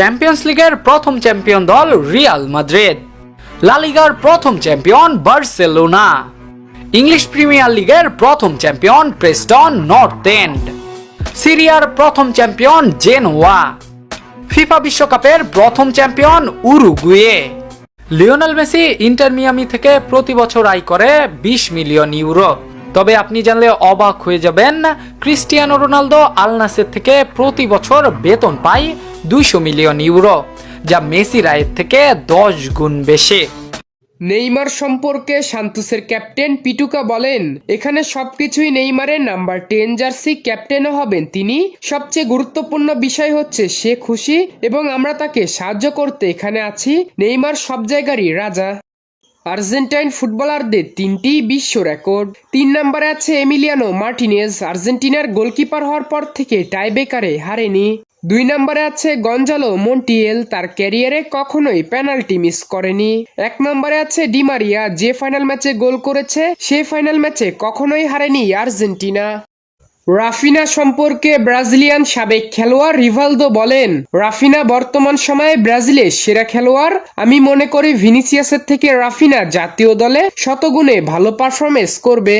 Champions লিগের প্রথম champion দল রিয়াল মাদ্রিদ লা লিগার প্রথম চ্যাম্পিয়ন বার্সেলোনা ইংলিশ প্রিমিয়ার লিগের প্রথম চ্যাম্পিয়ন প্রেস্টন নর্থ এন্ড সিরিয়ার প্রথম চ্যাম্পিয়ন জেনোয়া ফিফা বিশ্বকাপের প্রথম champion Uruguay Lionel Messi Inter Miami থেকে প্রতি বছর আয় করে বিশ মিলিয়ন ইউরো তবে আপনি জানলে অবাক হয়ে যাবেন, ক্রিস্টিয়ানো রোনালদো আল নাসের থেকে প্রতি বছর বেতন পায় দুইশো মিলিয়ন ইউরো, যা মেসি রায়ের থেকে দশ গুণ বেশি। নেইমার সম্পর্কে সান্তোসের ক্যাপ্টেন পিটুকা বলেন, এখানে সবকিছুই নেইমারের নাম্বার টেন জার্সি ক্যাপ্টেনও হবেন তিনি। সবচেয়ে গুরুত্বপূর্ণ বিষয় হচ্ছে সে খুশি এবং আমরা তাকে সাহায্য করতে এখানে আছি। নেইমার সব জায়গারই রাজা। আর্জেন্টাইন ফুটবলারদের তিনটি বিশ্ব রেকর্ড। তিন নম্বরে আছে এমিলিয়ানো মার্টিনেজ, আর্জেন্টিনার গোলকিপার হওয়ার পর থেকে টাইবেকারে হারেনি। দুই নম্বরে আছে গঞ্জালো মন্টিয়েল, তার ক্যারিয়ারে কখনোই পেনাল্টি মিস করেনি। এক নম্বরে আছে ডিমারিয়া, যে ফাইনাল ম্যাচে গোল করেছে, সে ফাইনাল ম্যাচে কখনোই হারেনি আর্জেন্টিনা। রাফিনা সম্পর্কে ব্রাজিলিয়ান সাবেক খেলোয়াড় রিভালদো বলেন, রাফিনা বর্তমান সময়ে ব্রাজিলের সেরা খেলোয়াড়। আমি মনে করি ভিনিসিয়াসের থেকে রাফিনা জাতীয় দলে শতগুণে ভালো পারফরমেন্স করবে।